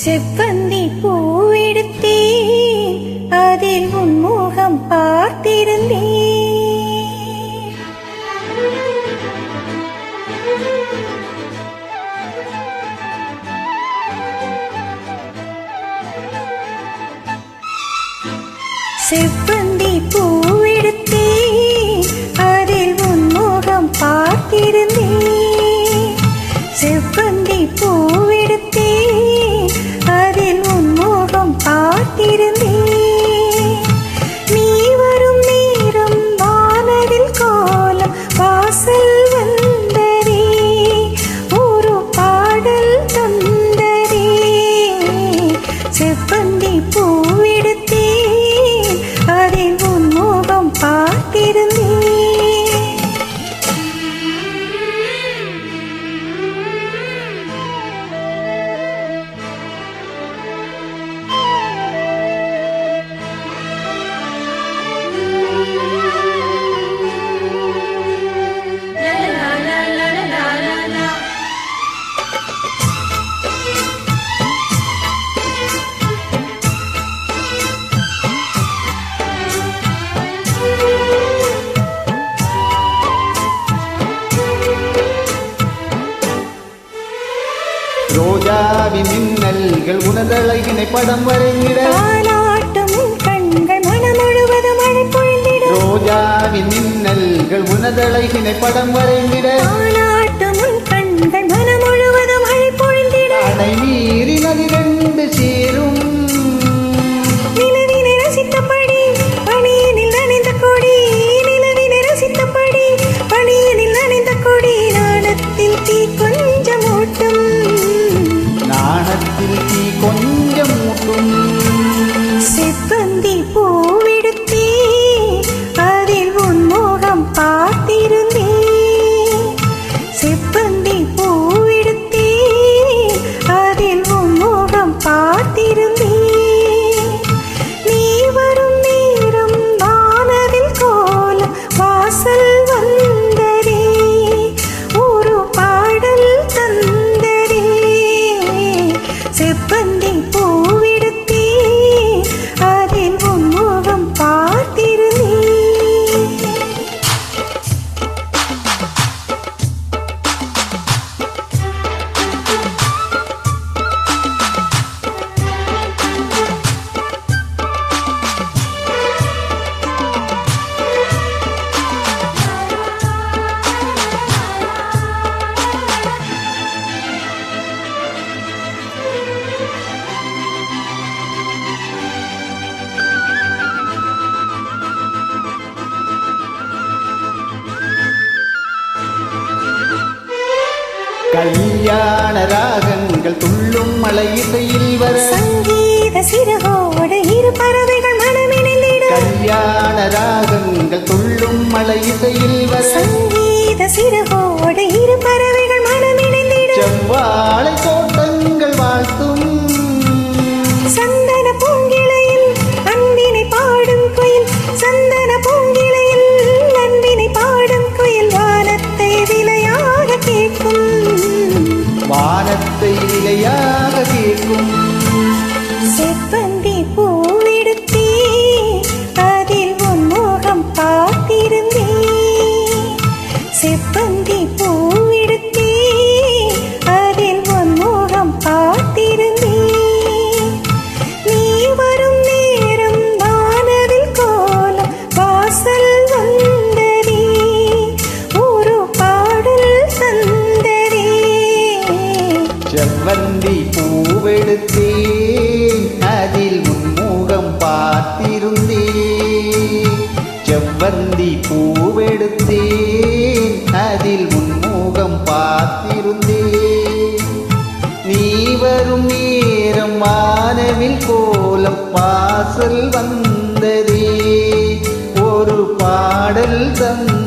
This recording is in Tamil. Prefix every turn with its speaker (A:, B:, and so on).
A: செவ்வந்தி பூவெடுத்தேன் அதில் உன் முகம் பார்த்திருந்தேன். செவ்வந்தி
B: பூ மின்னல்கள் உணர்தழகினை படம்
A: உன் கண்கள் மனம் முழுவதும் மழை பொழிந்திட
B: ரோஜாவின் மின்னல்கள் உணர்தழகினை படம் வரைந்திட. கல்யாண ராகங்கள் துள்ளும் மலை இசையில் வர
A: சங்கீத சிறகோடு இரு பறவைகள் மனமிணைந்திட
B: கல்யாண ராகங்கள் துள்ளும் மலை இசையில் வர
A: சங்கீத சிறகோடு இரு பறவைகள் மனமிணைந்திட
B: செவ்வாழை Thank you.
A: செவ்வந்தி
B: பூவெடுத்தேன். அதில் முன்முகம் பார்த்திருந்தேன். செவ்வந்தி பூவெடுத்தேன். அதில் முன்முகம் பார்த்திருந்தேன். நீ வரும் நேரம் வானவில் கோலம் பாசல் வந்ததே. ஒரு பாடல் தந்த